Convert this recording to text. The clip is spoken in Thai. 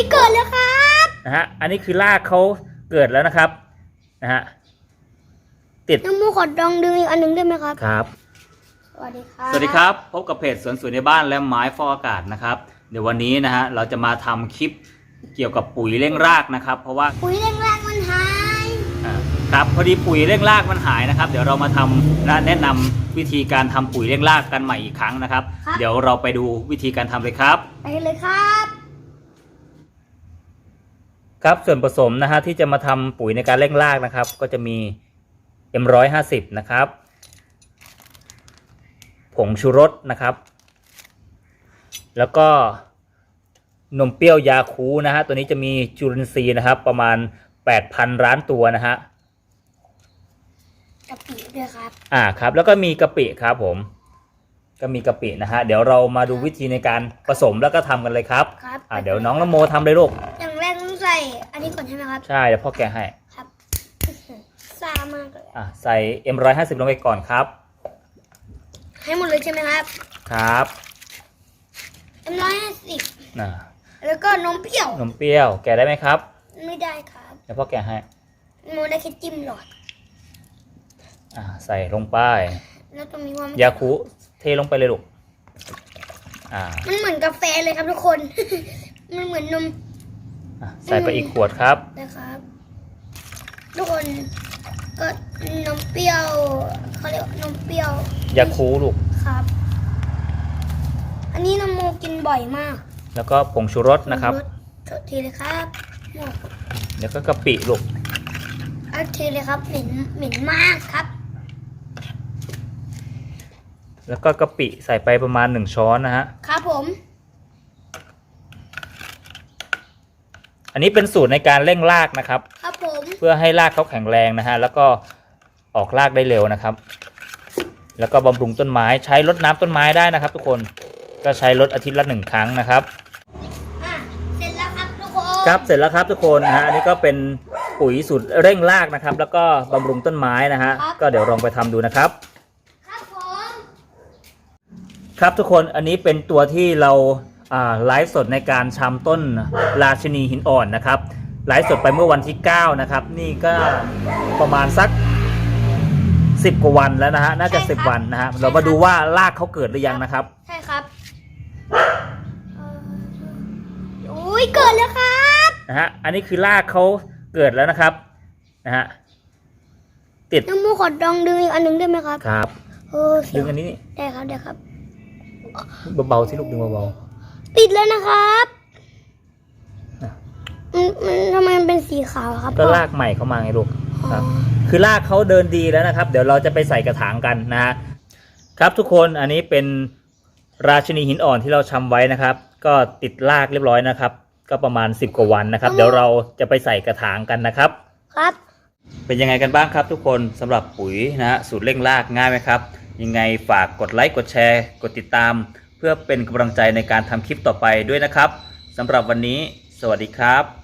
ยเกิดแล้วครับนะฮะอันนี้คือรากเขาเกิดแล้วนะครับนะฮะติดน้ำมูกขอดองดึงอีกอันหนึ่งได้ไหมครับ ครับ สวัสดีครับสวัสดีครับ พบกับเพจสวนสวยในบ้านและไม้ฟอกอากาศนะครับ เดี๋ยววันนี้นะฮะเราจะมาทำคลิปเกี่ยวกับปุ๋ยเร่งรากนะครับ เพราะว่า ปุ๋ยแรงๆมันหายอ่าครับพอดีปุ๋ยเร่งรากมันหายนะครับ เดี๋ยวเรามาทำและแนะนำวิธีการทำปุ๋ยเร่งรากกันใหม่อีกครั้งนะครับ เดี๋ยวเราไปดูวิธีการทำเลยครับ ไปเลยครับ ครับส่วนผสมนะฮะที่จะมาทำปุ๋ยในการเร่งรากนะครับ ก็จะมี M150 นะครับ ผงชูรสนะครับ แล้วก็นมเปรี้ยวยาคูนะฮะตัวนี้จะมีจุลินทรีย์นะครับ ประมาณ 8,000 ล้านตัวนะฮะกะปิด้วยครับอ่าครับแล้วก็มีกะปิครับผม ก็มีกะปินะฮะเดี๋ยวเรามาดูวิธีในการผสมแล้วก็ทำกันเลยครับครับอ่าเดี๋ยวน้องนโมทำเลยลูก อย่างแรกต้องใส่อันนี้ก่อนใช่ไหมครับ ใช่เดี๋ยวพ่อแกะให้ครับซามากเลยอ่าใส่ M150 ลงไปก่อนครับ ให้หมดเลยใช่ไหมครับครับเอ็มร้อยห้าสิบน่ะแล้วก็นมเปรี้ยวนมเปรี้ยว แกะได้ไหมครับ ไม่ได้ครับเดี๋ยวพ่อแกะให้โมได้แค่จิ้มหลอดอ่าใส่ลงไป แล้วตรงนี้ว่ามันยาคุเทลงไปเลยลูกอ่า มันเหมือนกาแฟเลยครับทุกคน มันเหมือนนม อะใส่ไปอีกขวดครับ นะครับ ทุกคนก็นมเปรี้ยวเขาเรียกว่านมเปรี้ยวยาคูลูก ครับ อันนี้นมโมกินบ่อยมากแล้วก็ผงชูรสนะครับ รสโทษทีเลยครับหมดเดี๋ยวก็กะปิลูกเอาทีเลยครับเหม็นเหม็นมากครับ แล้วก็กะปิใส่ไปประมาณหนึ่งช้อนนะฮะ ครับผม อันนี้เป็นสูตรในการเร่งรากนะครับ ครับผมเพื่อให้รากเขาแข็งแรงนะฮะแล้วก็ออกรากได้เร็วนะครับ แล้วก็บำรุงต้นไม้ใช้รดน้ำต้นไม้ได้นะครับ ทุกคนก็ใช้รดอาทิตย์ละหนึ่งครั้งนะครับอะเสร็จแล้วครับทุกคนครับเสร็จแล้วครับทุกคนนะฮะอันนี้ก็เป็นปุ๋ยสูตรเร่งรากนะครับ แล้วก็บำรุงต้นไม้นะฮะก็เดี๋ยวลองไปทำดูนะครับ ครับผม ครับทุกคนอันนี้เป็นตัวที่เราอ่า ไลฟ์สดในการชำต้นราชินีหินอ่อนนะครับไลฟ์สดไปเมื่อวันที่ 9 นะครับ นี่ก็ประมาณสัก 10 กว่าวันแล้วนะฮะน่าจะ 10 วันนะฮะเรามาดูว่ารากเขาเกิดหรือยังนะครับ ใช่ครับเอ่ออุ้ยเกิดแล้วครับนะฮะอันนี้คือรากเขาเกิดแล้วนะครับนะฮะติดน้ำมูกขอดองดึงอีกอันหนึ่งได้ไหมครับครับโอ้เสีดึยวงอันนี้นี่ได้ครับได้ครับเบาๆที่ลูกดึงเบา ติดแล้วนะครับอะมันมันทำไมมันเป็นสีขาวอะครับๆก็พ่อรากใหม่เข้ามาไงลูกอ๋อครับ คือรากเขาเดินดีแล้วนะครับ เดี๋ยวเราจะไปใส่กระถางกันนะฮะครับทุกคนอันนี้เป็นราชินีหินอ่อนที่เราชำไว้นะครับ ก็ติดรากเรียบร้อยนะครับ ก็ประมาณ 10 กว่าวันนะครับ เดี๋ยวเราจะไปใส่กระถางกันนะครับ ครับ เป็นยังไงกันบ้างครับทุกคนสำหรับปุ๋ยนะฮะสูตรเร่งรากง่ายไหมครับ ยังไงฝากกดไลค์กดแชร์ กดติดตาม เพื่อเป็นกำลังใจในการทำคลิปต่อไปด้วยนะครับสำหรับวันนี้ สวัสดีครับ